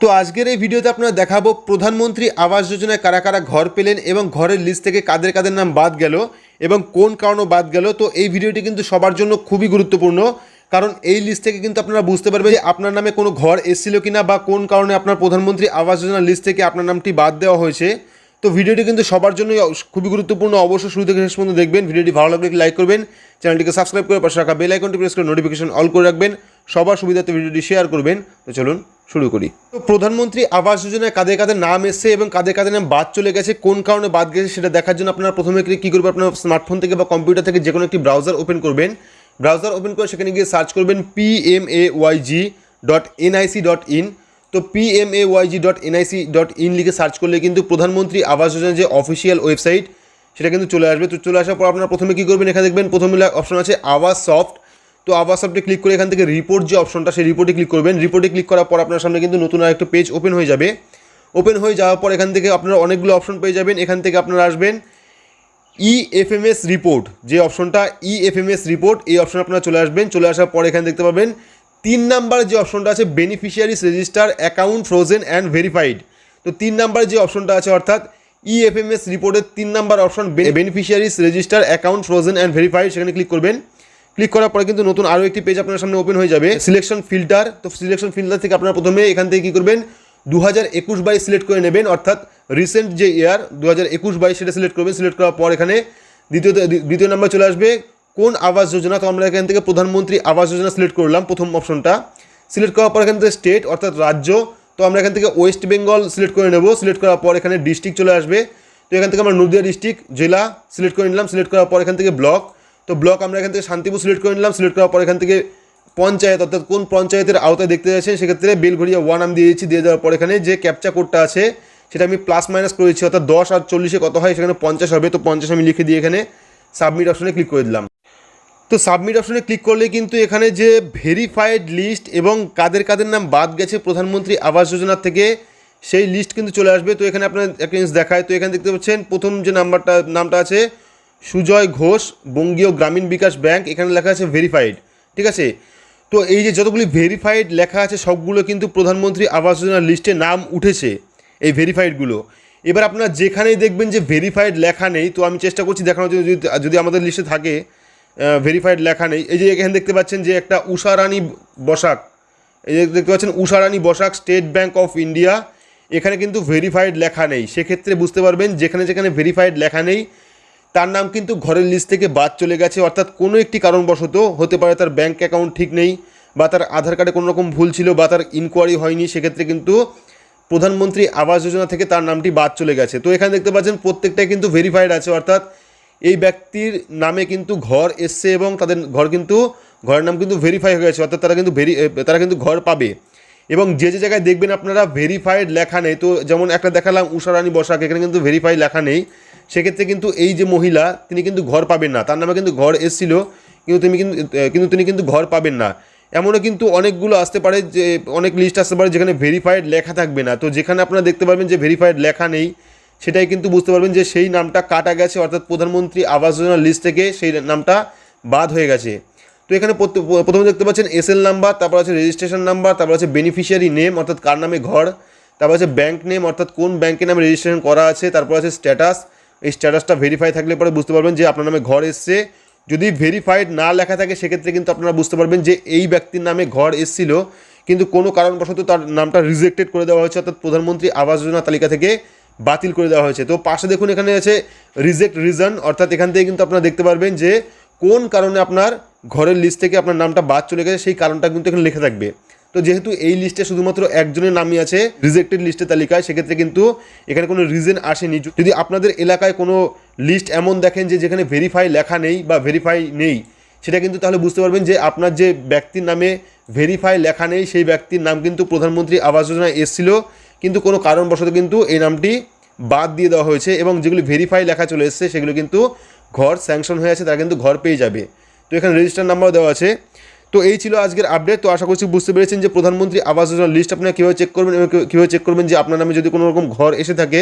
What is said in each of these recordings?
তো আজকের এই ভিডিওতে আপনারা দেখাবো প্রধানমন্ত্রী আবাস যোজনায় কারা কারা ঘর পেলেন এবং ঘরের লিস্ট থেকে কাদের কাদের নাম বাদ গেল এবং কোন কারণে বাদ গেল। তো এই ভিডিওটি কিন্তু সবার জন্য খুবই গুরুত্বপূর্ণ, কারণ এই লিস্ট থেকে কিন্তু আপনারা বুঝতে পারবেন যে আপনার নামে কোনো ঘর এসেছিল কিনা বা কোন কারণে আপনার প্রধানমন্ত্রী আবাস যোজনার লিস্ট থেকে আপনার নামটি বাদ দেওয়া হয়েছে। তো ভিডিওটি কিন্তু সবার জন্যই খুবই গুরুত্বপূর্ণ। অবশ্যই শুরু থেকে শেষ পর্যন্ত দেখবেন। ভিডিওটি ভালো লাগলে লাইক করবেন। চ্যানেলটিকে সাবস্ক্রাইব করে পাশে রাখা বেল আইকনটি প্রেস করে নোটিফিকেশন অল করে রাখবেন। সবার সুবিধাতে ভিডিওটি শেয়ার করবেন। তো চলুন শুরু করি। তো প্রধানমন্ত্রী আবাস যোজনায় কাদের কাদের নাম এসছে এবং কাদের কাদের নাম বাদ চলে গেছে। কোন কারণে বাদ গেছে সেটা দেখার জন্য আপনারা প্রথমে কী করবেন? আপনার স্মার্টফোন থেকে বা কম্পিউটার থেকে যে কোনো একটি ব্রাউজার ওপেন করবেন। ব্রাউজার ওপেন করে সেখানে গিয়ে সার্চ করবেন P M A Y G dot NIC dot in তো P M A YG dot NIC dot in লিখে সার্চ করলে কিন্তু প্রধানমন্ত্রী আবাস যোজনার যে অফিসিয়াল ওয়েবসাইট সেটা কিন্তু চলে আসবে। তো চলে আসার পর আপনারা প্রথমে কী করবেন? এখানে দেখবেন প্রথমে অপশন আছে আওয়াজ সফট তো আবাস সফটে ক্লিক করে এখান থেকে রিপোর্ট যে অপশনটা সেই রিপোর্টে ক্লিক করবেন। রিপোর্টে ক্লিক করার পর আপনার সামনে কিন্তু নতুন আর একটা পেজ ওপেন হয়ে যাবে। ওপেন হয়ে যাওয়ার পর এখান থেকে আপনারা অনেকগুলো অপশন পেয়ে যাবেন। এখান থেকে আপনারা আসবেন ই এফএমএস রিপোর্ট যে অপশনটা ই এফএমএস রিপোর্ট এই অপশন আপনারা চলে আসবেন। চলে আসার পর এখানে দেখতে পাবেন তিন নাম্বার যে অপশনটা আছে beneficiaries register account frozen and verified তো তিন নাম্বার যে অপশনটা আছে অর্থাৎ ই এফএমএস রিপোর্টের তিন number option beneficiaries register account frozen and verified সেখানে ক্লিক করবেন। ক্লিক করার পরে কিন্তু নতুন আরও একটি পেজ আপনার সামনে ওপেন হয়ে যাবে। সিলেকশন ফিল্টার তো সিলেকশন ফিল্টার থেকে আপনারা প্রথমে এখান থেকে কী করবেন? দু হাজার একুশ বাইশ সিলেক্ট করে নেবেন, অর্থাৎ রিসেন্ট যে ইয়ার দু হাজার একুশ বাইশ সেটা সিলেক্ট করবেন। সিলেক্ট করার পর এখানে দ্বিতীয় দ্বিতীয় নাম্বার চলে আসবে, কোন আবাস যোজনা? তো আমরা এখান থেকে প্রধানমন্ত্রী আবাস যোজনা সিলেক্ট করলাম প্রথম অপশনটা সিলেক্ট করার পর এখান থেকে স্টেট অর্থাৎ রাজ্য, তো আমরা এখান থেকে ওয়েস্ট বেঙ্গল সিলেক্ট করে নেব। সিলেক্ট করার পর এখানে ডিস্ট্রিক্ট চলে আসবে। তো এখান থেকে আমরা নদিয়া ডিস্ট্রিক্ট জেলা সিলেক্ট করে নিলাম। সিলেক্ট করার পর এখান থেকে ব্লক তো ব্লক আমরা এখান থেকে শান্তিপুর সিলেক্ট করে নিলাম। সিলেক্ট করার পর এখান থেকে পঞ্চায়েত, অর্থাৎ কোন পঞ্চায়েতের আওতায় দেখতে যাচ্ছেন, সেক্ষেত্রে বেলঘড়িয়া ওয়ান আমি দিয়ে দিয়েছি দিয়ে দেওয়ার পর এখানে যে ক্যাপচা কোডটা আছে, সেটা আমি প্লাস মাইনাস করেছি, অর্থাৎ দশ আর চল্লিশে কত হয়, সেখানে পঞ্চাশ হবে। তো পঞ্চাশ আমি লিখে দিয়ে এখানে সাবমিট অপশনে ক্লিক করে দিলাম। তো সাবমিট অপশনে ক্লিক করলে কিন্তু এখানে যে ভেরিফাইড লিস্ট এবং কাদের কাদের নাম বাদ গেছে প্রধানমন্ত্রী আবাস যোজনার থেকে, সেই লিস্ট কিন্তু চলে আসবে। তো এখানে আপনার একটা জিনিস দেখায়। তো এখানে দেখতে পাচ্ছেন, প্রথম যে নাম্বারটা নামটা আছে সুজয় ঘোষ, বঙ্গীয় গ্রামীণ বিকাশ ব্যাংক, এখানে লেখা আছে ভেরিফাইড ঠিক আছে? তো এই যে যতগুলি ভেরিফাইড লেখা আছে, সবগুলো কিন্তু প্রধানমন্ত্রী আবাস যোজনার লিস্টে নাম উঠেছে এই ভেরিফাইডগুলো এবার আপনারা যেখানেই দেখবেন যে ভেরিফাইড লেখা নেই, তো আমি চেষ্টা করছি দেখানোর জন্য যদি আমাদের লিস্টে থাকে ভেরিফাইড লেখা নেই। এই যে এখানে দেখতে পাচ্ছেন যে একটা উষারানী বসাক, এই যে দেখতে পাচ্ছেন Usharani Basak, State Bank of India, এখানে কিন্তু ভেরিফাইড লেখা নেই। সেক্ষেত্রে বুঝতে পারবেন যেখানে যেখানে ভেরিফাইড লেখা নেই তার নাম কিন্তু ঘরের লিস্ট থেকে বাদ চলে গেছে, অর্থাৎ কোনো একটি কারণবশত হতে পারে তার ব্যাঙ্ক অ্যাকাউন্ট ঠিক নেই বা তার আধার কার্ডে কোনো রকম ভুল ছিল বা তার ইনকোয়ারি হয়নি, সেক্ষেত্রে কিন্তু প্রধানমন্ত্রী আবাস যোজনা থেকে তার নামটি বাদ চলে গেছে। তো এখানে দেখতে পাচ্ছেন প্রত্যেকটাই কিন্তু ভেরিফাইড আছে, অর্থাৎ এই ব্যক্তির নামে কিন্তু ঘর এসছে এবং তাদের ঘর কিন্তু, ঘরের নাম কিন্তু ভেরিফাই হয়ে গেছে, অর্থাৎ তারা কিন্তু ভেরি তারা কিন্তু ঘর পাবে। এবং যে যে জায়গায় দেখবেন আপনারা ভেরিফাইড লেখা নেই, তো যেমন একটা দেখালাম, উষারানী বসাক, এখানে কিন্তু ভেরিফাই লেখা নেই। সেক্ষেত্রে কিন্তু এই যে মহিলা, তিনি কিন্তু ঘর পাবেন না। তার নামে কিন্তু ঘর এসেছিল, কিন্তু তিনি কিন্তু কিন্তু তিনি কিন্তু ঘর পাবেন না। এমনও কিন্তু অনেকগুলো আসতে পারে যে, অনেক লিস্ট আসতে পারে যেখানে ভেরিফাইড লেখা থাকবে না। তো যেখানে আপনারা দেখতে পারবেন যে ভেরিফাইড লেখা নেই, সেটাই কিন্তু বুঝতে পারবেন যে সেই নামটা কাটা গেছে, অর্থাৎ প্রধানমন্ত্রী আবাস যোজনার লিস্ট থেকে সেই নামটা বাদ হয়ে গেছে। তো এখানে প্রথমে দেখতে পাচ্ছেন এসএল নাম্বার তারপর আছে রেজিস্ট্রেশন নাম্বার তারপর আছে বেনিফিশিয়ারি নেম অর্থাৎ কার নামে ঘর, তারপর আছে ব্যাঙ্ক নেম অর্থাৎ কোন ব্যাঙ্কের নামে রেজিস্ট্রেশন করা আছে, তারপর আছে স্ট্যাটাস এই স্ট্যাটাসটা ভেরিফাই থাকলে পরে বুঝতে পারবেন যে আপনার নামে ঘর এসছে। যদি ভেরিফাইড না লেখা থাকে, সেক্ষেত্রে কিন্তু আপনারা বুঝতে পারবেন যে এই ব্যক্তির নামে ঘর এসেছিল। কিন্তু কোনো কারণবশত তার নামটা রিজেক্টেড করে দেওয়া হয়েছে, অর্থাৎ প্রধানমন্ত্রী আবাস যোজনা তালিকা থেকে বাতিল করে দেওয়া হয়েছে। তো পাশে দেখুন, এখানে আছে রিজেক্ট রিজন অর্থাৎ এখান থেকে কিন্তু আপনারা দেখতে পারবেন যে কোন কারণে আপনার ঘরের লিস্ট থেকে আপনার নামটা বাদ চলে গেছে, সেই কারণটা কিন্তু এখানে লেখা থাকবে। তো যেহেতু এই লিস্টে শুধুমাত্র একজনের নামই আছে রিজেক্টেড লিস্টের তালিকায়, সেক্ষেত্রে কিন্তু এখানে কোনো রিজন আসেনি। যদি আপনাদের এলাকায় কোনো লিস্ট এমন দেখেন যে যেখানে ভেরিফাই লেখা নেই বা ভেরিফাই নেই, সেটা কিন্তু তাহলে বুঝতে পারবেন যে আপনার যে ব্যক্তির নামে ভেরিফাই লেখা নেই, সেই ব্যক্তির নাম কিন্তু প্রধানমন্ত্রী আবাস যোজনায় এসেছিল। কিন্তু কোনো কারণবশত কিন্তু এই নামটি বাদ দিয়ে দেওয়া হয়েছে এবং যেগুলি ভেরিফাই লেখা চলে এসছে, সেগুলো কিন্তু ঘর স্যাংশন হয়ে আছে, তারা কিন্তু ঘর পেয়ে যাবে। তো এখানে রেজিস্টার নাম্বারও দেওয়া আছে। তো এই ছিল আজকের আপডেট তো আশা করছি বুঝতে পেরেছেন যে প্রধানমন্ত্রী আবাস যোজনার লিস্ট আপনারা কীভাবে চেক করবেন এবং কীভাবে চেক করবেন যে আপনার নামে যদি কোনো রকম ঘর এসে থাকে,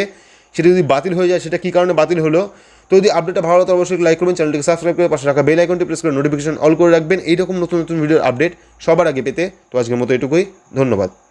সেটা যদি বাতিল হয়ে যায়, সেটা কী কারণে বাতিল হলো? তো যদি আপডেটটা ভালো লাগে অবশ্যই লাইক করবেন চ্যানেলটিকে সাবস্ক্রাইব করে পাশে রাখা বেল আইকনটি প্রেস করে নোটিফিকেশন অল করে রাখবেন। এইরকম নতুন নতুন ভিডিওর আপডেট সবার আগে পেতে। তো আজকের মতো এটুকুই, ধন্যবাদ।